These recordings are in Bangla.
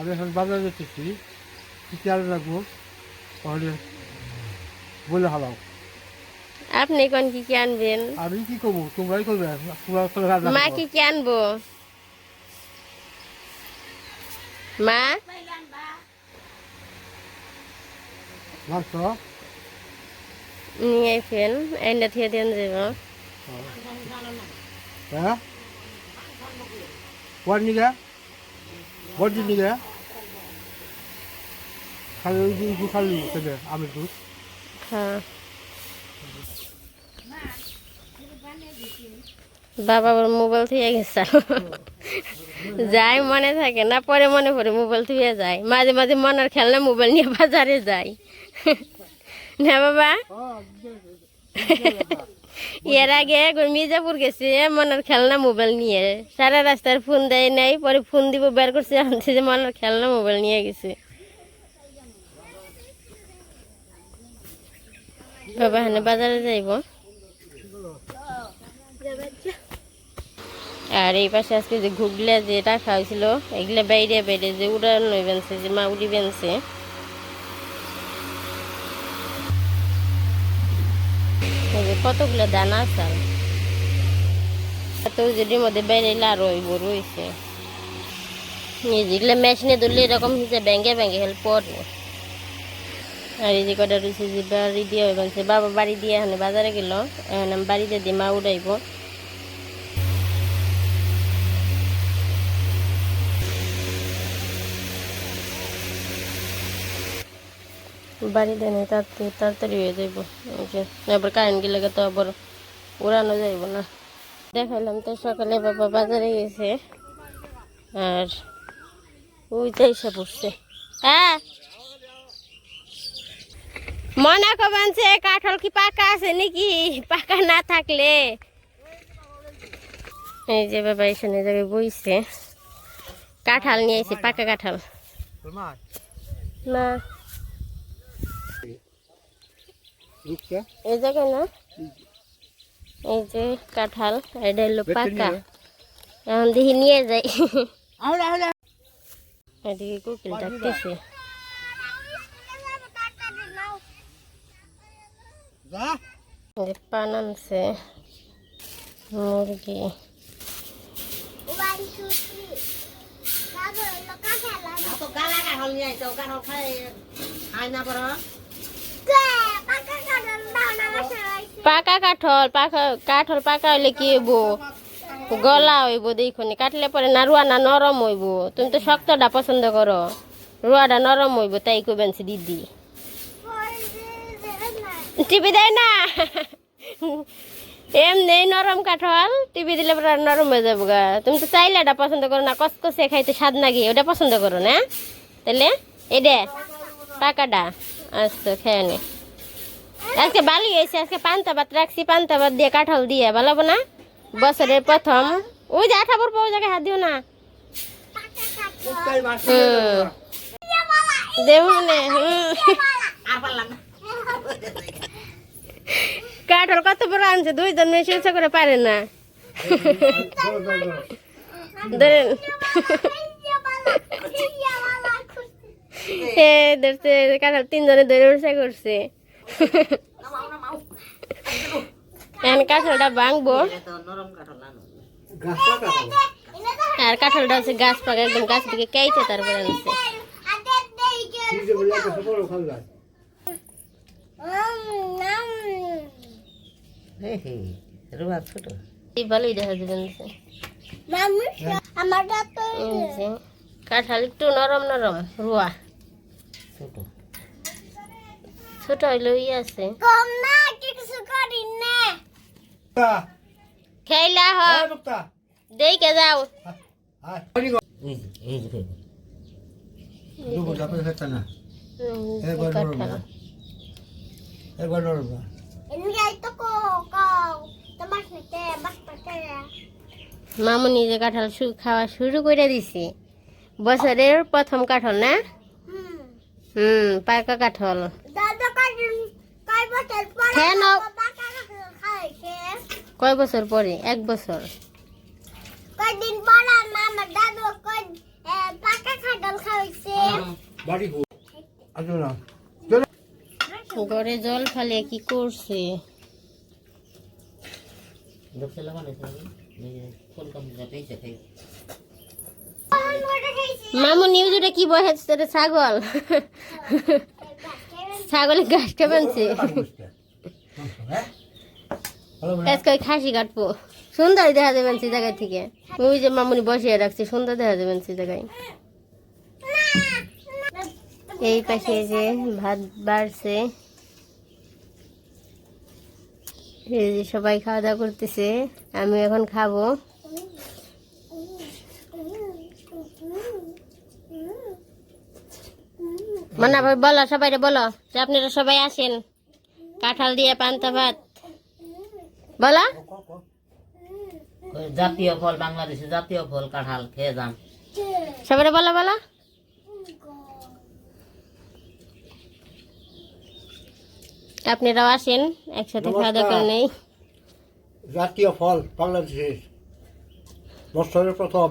আমি এখন বাজারে যেতেছি কি খেয়াল রাখব তাহলে বলে হালাও। আপনি কোন কি কি আনবেন? আমি কি করব? তোমরাই করবে মা। কি কি আনব? মা? মাংস। নিয়ে ফেন এনে থেকে দেন যাব হ্যাঁ? কোয়ার নিগে বড়ি নিগে খালি ওই যে খালি সেবে আমি দুধ। হ্যাঁ। বাবা আবার মোবাইল থেকে গেছে। যাই মনে থাকে না পরে মনে পড়ে মোবাইল থেকে যায়। মাঝে মাঝে মনের খেলনা মোবাইল নিয়ে বাজারে যায়। না বাবা? এর আগে মির্জাপুর গেছে মনের খেলনা মোবাইল নিয়ে। সারা রাস্তার ফোন দেয় নাই পরে ফোন দিব বের করছে আনছে যে মনের খেলনা মোবাইল নিয়ে গেছে। বাবা হানে বাজারে যাইব। আর এই পাশে আজকে যে ঘুগলে যে রাখা হয়েছিল, এগুলা বাইরে বাইরে যে উড়ান বেনছে যে মা উড়ি যে কতগুলো দানা আসাল তো যদি মধ্যে বড় হয়েছে এই যেগুলো মেশিনে ধরলে এরকম হিসেবে ব্যাঙ্গে ব্যাঙ্গে হেল্প পড়ে আর এই যে কটা রয়েছে যে বাড়ি দিয়ে বলছে, বাবা, বাড়ি দিয়ে এখানে বাজারে গেল, এখন আমি বাড়িতে দিয়ে মা উড়াইব। বাড়িতে নেই তাড়াতাড়ি তাড়াতাড়ি হয়ে যাইব। এবার কারেন্ট গেলে তো আবার উড়ানো যাইব না। দেখাইলাম তো সকালে বাবা বাজারে গেছে, আর ওই যাইসা পড়ছে। হ্যাঁ? মনে করবেনছে কাঠল কি পাকা আছে নাকি? পাকা না থাকলে। এই যে বাবা এখানে জায়গায় বইছে। কাঁঠাল নিয়ে আইছে পাকা কাঁঠাল। না। এই জায়গায় না? এই যে কাঁঠাল এটা হলো পাকা। এখন দেখি নিয়ে যাই। এদিকে কোকিল ডাকতেছে। পান আনছে মুরগি। পাকা কাঠল পাকা কাঠল পাকা হইলে কি হইব? গলা হইব দেখুনি কাটলে পরে না রুয়া না নরম হইব। তুমি তো শক্তটা পছন্দ করো। রুয়াটা নরম হইব তাই কইবেন সে দিদি। টিপি দেয় না? এমনি নরম কাঠল টিপি দিলে পরে নরম হয়ে যাব গা। তুমি তো চাইলে এটা পছন্দ করো না কসকসে খাইতে স্বাদ নাকি ওটা পছন্দ করো না? তাহলে এটা পাকাটা। আচ্ছা খেয়ে নে। আজকে ভালোই হয়েছে আজকে পান্তা ভাত রাখছি পান্তা ভাত দিয়ে কাঁঠাল দিয়ে ভালো হবে না? বছরের প্রথম। ওই যে আঠা পর পাওয়া জায়গায় হাত দিও না। হুম। দেবো না হুম। আর পারলাম না। কাঠল কত বড় আনছে, দুইজন মেয়ে ইচ্ছা করে পারে না। ধরছে কাঁঠাল তিনজনে ধরে উড়সা করছে। কাঁঠালটা ভাঙবো। আর কাঁঠালটা হচ্ছে গাছ পাকা, একদম গাছ থেকে কেটে তারপরে আনছে কি যে বলে একটা বড় খাল যায় হে হে রুয়া ছোট। এই ভালোই দেখা যাবে এই যে কাঁঠাল একটু নরম নরম রুয়া। ছোট। ছোট ই আছে। খেলা হ। হ্যাঁ দেখে যাও। না। হুম, একবার নরম কাঁঠাল না। একবার নরম না মামুনি যে কাঁঠাল শু- খাওয়া শুরু করে দিছে। বছরের প্রথম কাঁঠাল না? হুম পাকা কাঁঠাল। কয় বছর পরে? এক বছর। কয়দিন পর আমার দাদু পাকা খাটল খাওয়াইছে ঘরে জল ফালে কি করছে? খাই মামু নিউজ ওটা কি বসেছে রে ছাগল? ছাগলে গাছ কেমনছে ভালো আজকে খাসি কাটবো। সুন্দর দেখা যাবেন সে জায়গা থেকে। ওই যে মামুনি বসিয়ে রাখছে সুন্দর দেখা যাবেন সে জায়গায়। এই পাশে যে ভাত বাড়ছে এই যে সবাই খাওয়া দাওয়া করতেছে আমি এখন খাব। মানা ভাই বলো সবাই বলো যে আপনারা সবাই আসেন। কাঁঠাল দিয়ে পান্তা ভাত। বলো। জাতীয় ফল বাংলাদেশের জাতীয় ফল কাঁঠাল খেয়ে যান। সবাই বলো বলো। আপনারাও আসেন একসাথে খাওয়া দাওয়া করে নেই জাতীয় ফল বাংলাদেশের বছরের প্রথম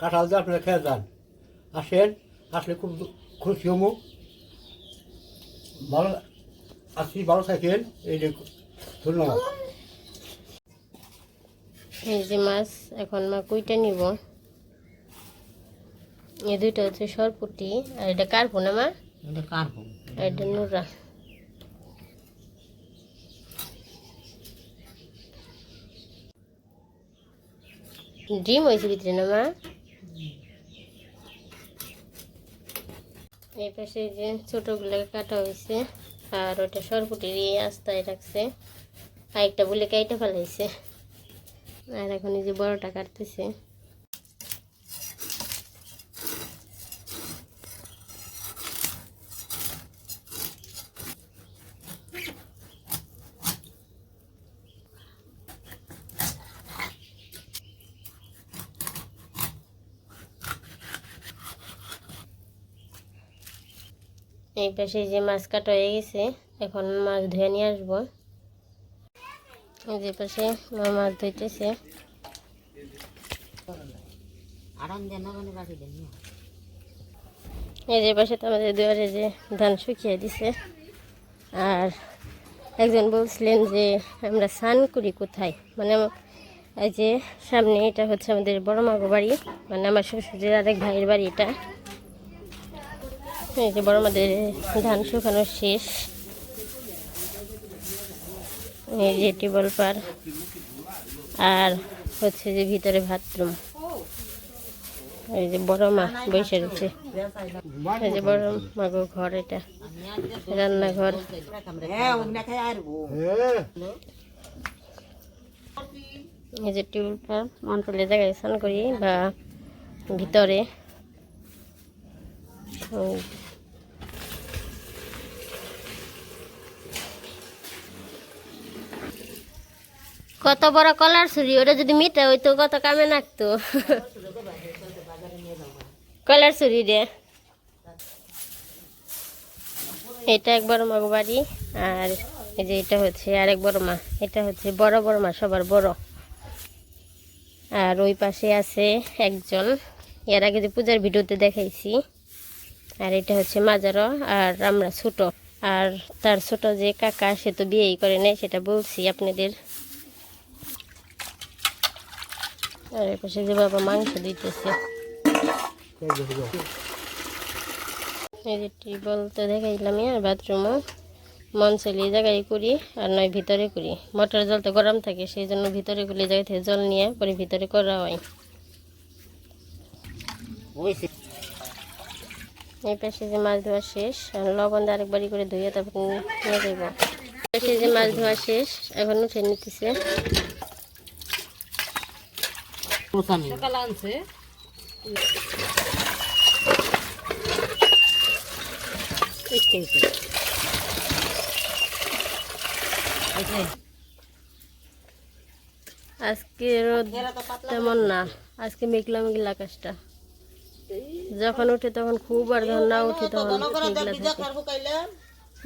কাঁঠাল দিয়ে আপনারা খেয়ে যান। আসেন আসলে খুব খুশি হমু ভালো আসি ভালো থাকেন। এই যে ধন্যবাদ। এই যে মাছ এখন মা কুইটা নিব। এই দুইটা হচ্ছে সরপুটি আর এটা কার্পু না মা? এটা কার এটা নুরা। ডিম হয়েছে ভিতরে না, মা? এই পাশে যে ছোটগুলোকে কাটা হয়েছে, আর ওটা সরপুটি দিয়ে আস্তায় রাখছে। আরেকটা বলে কেটে ফেলাইছে। আর এখন এই যে বড়টা কাটতেছে। এই পাশে যে মাছ কাটা হয়ে গেছে, এখন মাছ ধুয়ে নিয়ে আসব। যে পাশে মাছ ধুইতেছে। এই যে পাশে তো আমাদের দুয়ারে যে ধান শুকিয়ে দিছে। আর একজন বলছিলেন যে, আমরা স্নান করি কোথায়? মানে এই যে সামনে এটা হচ্ছে আমাদের বড় মাগো বাড়ি মানে আমার শ্বশুরের আরেক ভাইয়ের বাড়ি এটা। এই যে বড় মাদের ধান শুকানো শেষ। এই যে টিউবওয়েল পার। আর হচ্ছে যে ভিতরে বাথরুম। এই যে বড় মা বসে রয়েছে। এই যে বড় মাগো ঘর এটা। রান্নাঘর। এই যে টিউবটা অঞ্চলে জায়গায় স্নান করি বা ভিতরে। কত বড় কলার ছুরি, ওটা যদি মিটা হইতো, কত কামে নাকতো কলার ছুরি রে। এটা এক বড় মাগো বাড়ি, আর এই যে এটা হচ্ছে আরেক বড় মা। এটা হচ্ছে বড় বড় মা, সবার বড়। আর ওই পাশে আছে একজন। এর আগে যে পূজার ভিডিওতে দেখাইছি। আর এটা হচ্ছে মাজারো আর আমরা ছোট। আর তার ছোট যে কাকা, সে তো বিয়েই করে নেই, সেটা বলছি আপনাদের। আর এর পাশে যে বাবা মাংস দিতেছে। এই যে টিউবওয়েল তো আর বাথরুমও মন চলে জায়গায় করি আর নয় ভিতরে করি। মোটর জল তো গরম থাকে, সেই জন্য ভিতরে গুলি জায়গা থেকে জল নিয়ে পরে ভিতরে করা হয়। এই পাশে যে মাছ ধোয়া শেষ, আর লবণ দিয়ে আরেকবারই করে ধুয়ে তারপর নিয়ে যাইব। পাশে যে মাছ ধোয়া শেষ, এখন উঠে নিতেছে। সকাল আনছে। আজকে রোদ তেমন না। আজকে মেঘলা মেঘলা আকাশটা। যখন উঠে তখন খুব আর যখন না উঠে তখন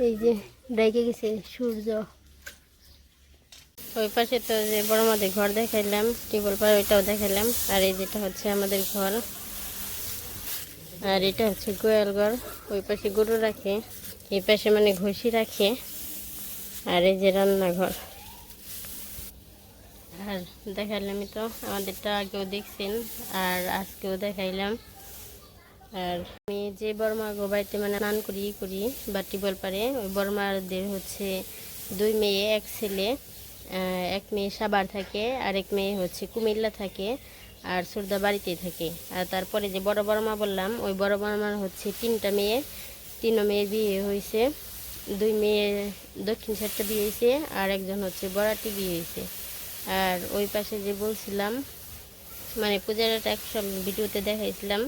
এই যে ডেকে গেছে সূর্য। ওই পাশে তো যে বড় মাদের ঘর দেখাইলাম, টিউবওয়েল পার ওইটাও দেখাইলাম। আর এই যেটা হচ্ছে আমাদের ঘর, আর এটা হচ্ছে গোয়াল ঘর। ওই পাশে গরু রাখে, এই পাশে মানে ঘষি রাখে, আর এই যে রান্নাঘর। আর দেখাইলামই তো, আমাদেরটা আগেও দেখছেন, আর আজকেও দেখাইলাম। আর আমি যে বর্মা গো বাড়িতে মানে স্নান করি করি, বা টিউবওয়েল পারে ওই বর্মাদের হচ্ছে দুই মেয়ে, এক ছেলে। এক মেয়ে সাবার থাকে, আর এক মেয়ে হচ্ছে কুমিল্লা থাকে, আর সুরদা বাড়িতেই থাকে। আর তারপরে যে বড় বড় মা বললাম, ওই বড় বড়মার হচ্ছে তিনটা মেয়ে। তিনও মেয়ের বিয়ে হয়েছে, দুই মেয়ে দক্ষিণ সাইডটা বিয়ে হয়েছে, আর একজন হচ্ছে বড়াটি বিয়ে হয়েছে। আর ওই পাশে যে বলছিলাম মানে পূজারাটা একসব ভিডিওতে দেখাইছিলাম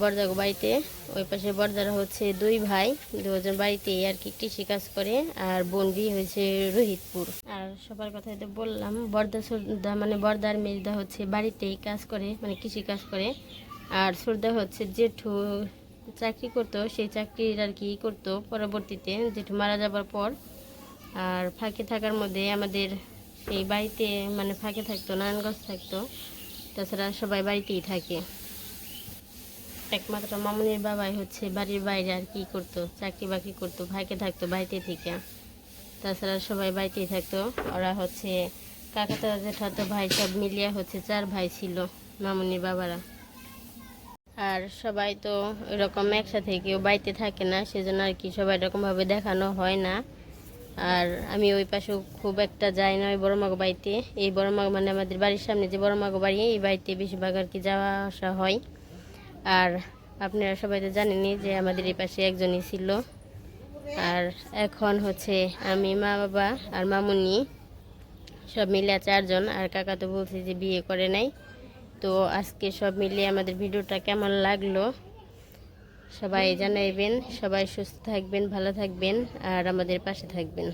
বরদাগো বাড়িতে। ওই পাশে বরদারা হচ্ছে দুই ভাই। দুজন বাড়িতে আর কি কৃষি কাজ করে, আর বোন হয়েছে রোহিতপুর। আর সবার কথা তো বললাম বর্দা সুরদা মানে বর্দার মেজদা হচ্ছে বাড়িতেই কাজ করে মানে কৃষি কাজ করে। আর সুরদা হচ্ছে জেঠু চাকরি করতো সেই চাকরির আর কি করতো পরবর্তীতে। জেঠু মারা যাবার পর, আর ফাঁকে থাকার মধ্যে আমাদের এই বাড়িতে মানে ফাঁকে থাকতো, নারায়ণগঞ্জ থাকতো। তাছাড়া সবাই বাড়িতেই থাকে। একমাত্র মামুনির বাবাই হচ্ছে বাড়ির বাইরে আর কি করতো, চাকরি বাকরি করতো, ভাইকে থাকতো বাড়িতে থেকে। তাছাড়া সবাই বাড়িতেই থাকতো, ওরা হচ্ছে কাকাতা, জেঠাতো ভাই সব মিলিয়ে হচ্ছে চার ভাই ছিল, মামুনির বাবারা। আর সবাই তো এরকম একসাথে কেউ বাড়িতে থাকে না, সেজন্য আর কি সবাই এরকমভাবে দেখানো হয় না। আর আমি ওই পাশে খুব একটা যাই না ওই বড়মাগো বাড়িতে। এই বড়মাগো মানে আমাদের বাড়ির সামনে যে বড়মাগো বাড়ি, এই বাড়িতে বেশিরভাগ আর কি যাওয়া আসা হয়। আর আপনারা সবাই তো জানেনই যে আমাদের এই পাশে একজনই ছিল। আর এখন হচ্ছে আমি, মা বাবা আর মামুনি সব মিলে চারজন। আর কাকা তো বলছে যে বিয়ে করে নাই। তো আজকে সব মিলে আমাদের ভিডিওটা কেমন লাগল সবাই জানাইবেন। সবাই সুস্থ থাকবেন, ভালো থাকবেন আর আমাদের পাশে থাকবেন।